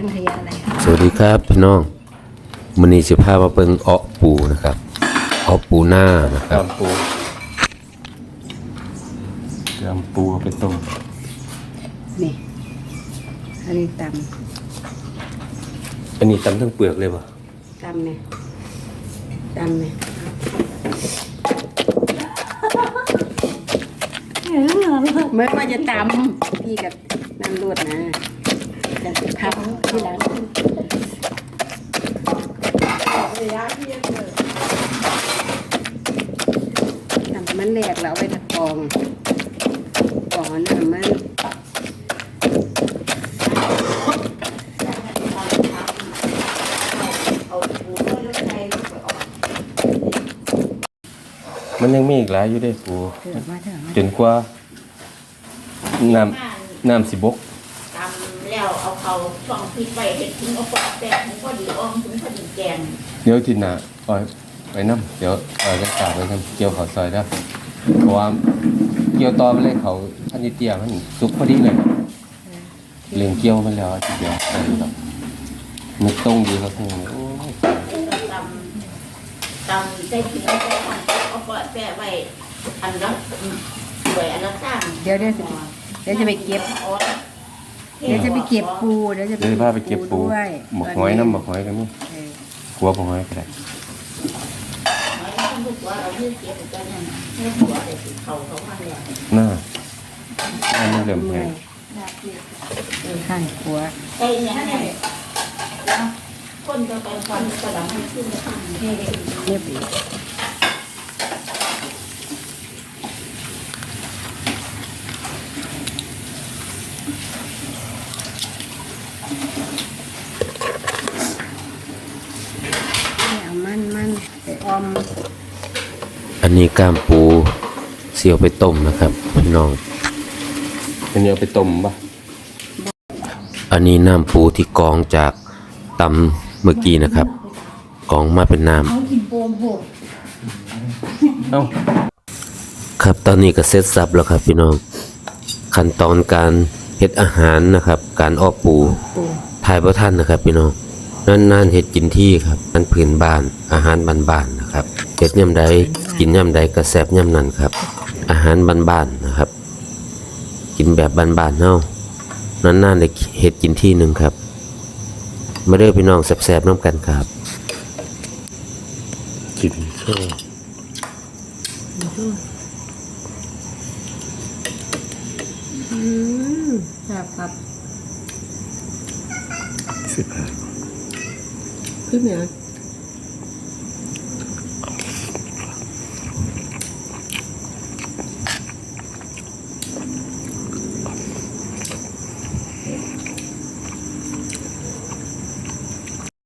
สังขยาอะไรสวัสดีครับพี่น้องมันนี้สิพามาเปิงเออปูนะครับเออปูหน้านะครับตำปูตำปูเอาไปต้มนี่ อันนี้ตอันนี้ตำทั้งเปลือกเลยป่ะำตำเนี่ยตำเนี่ยเมื่อว่าจะตำพี่กับน้ำรวดนะ จะพับที่หลังทำมันแหลกแล้วเอาไปตะกองกองอันนั้นมันมันยังมีอีกหลายอยู่เด้ปูเกิดมาเถอะจนกว่าน้ำน้ำสิบกตำ แล้วเอาเขาช่องพริกไว้เห็ดทิ้งเอาปอกแตกมันก็ดีอ้อมถึงพอดีแกงเดี๋ยวทีหน้าปล่อยไปน้ำเดี๋ยวปล่อยไปกาบไปน้ำเกี่ยวเขาซอยได้เพราะว่าเกี่ยวตอไปเลยเขาพันนิดเดียวมันสุกพอดีเลยเลี้ยงเกี่ยวมันแล้วทีเดียวได้อยู่ครับมันตรงดีครับพี่น้องโอ้ยตำตำใส่ทิ้งเอาไปของเอาปอกแตกไว้อันละสวยอันละสามเดี๋ยวเดี๋ยวจะเดี๋ยวจะไปเก็บ เดี๋ยวจะไปเก็บปูเดี๋ยวจะเดี๋ยวพาไปเก็บปูด้วยหมกหอยน้ำหมกหอยกันมั้งเออหัวหมกหอยก็ได้หอยต้องลูกว่าเราเลือกเก็บกันนั่นเลือกหัวเลยสิเขาเขาพันแล้วหน้าอันนี้เริ่มเมื่แห้อยงข้างขัวไอ้เนี่ยเนี่ยคนจะไปฟันกระดังให้ขึ้นข้างเท่เลยเรียบร้อยเนี่ย มันมันไปออมอันนี้กล้ามปูเสียวไปต้มนะครับพี่น้อง อันนี้เอาไปต้มปะอันนี้น้ำปูที่กรองจากตำเมื่อกี้นะครับกรองมาเป็นน้เอ้าำครับตอนนี้ก็เสร็จสับแล้วครับพี่น้อง ขั้นตอนการเฮ็ดอาหารนะครับ การออกปูปูทายพระท่านนะครับพี่น้อง นานๆเฮ็ดกินที่ครับมันพื้นบ้าน อาหารบ้านๆนะครับเฮ็ดย่ำใดกินย่ำใดก็แซ่บย่ำนั้นครับ อาหารบ้านๆนะครับ กินแบบบ้านๆเฮานานๆได้เฮ็ดกินที่หนึ่งครับมาเด้อพี่น้องแซ่บๆน้ำกันครับกินโซ่อืมครับครับสิบห้า ขึ้นเหนือ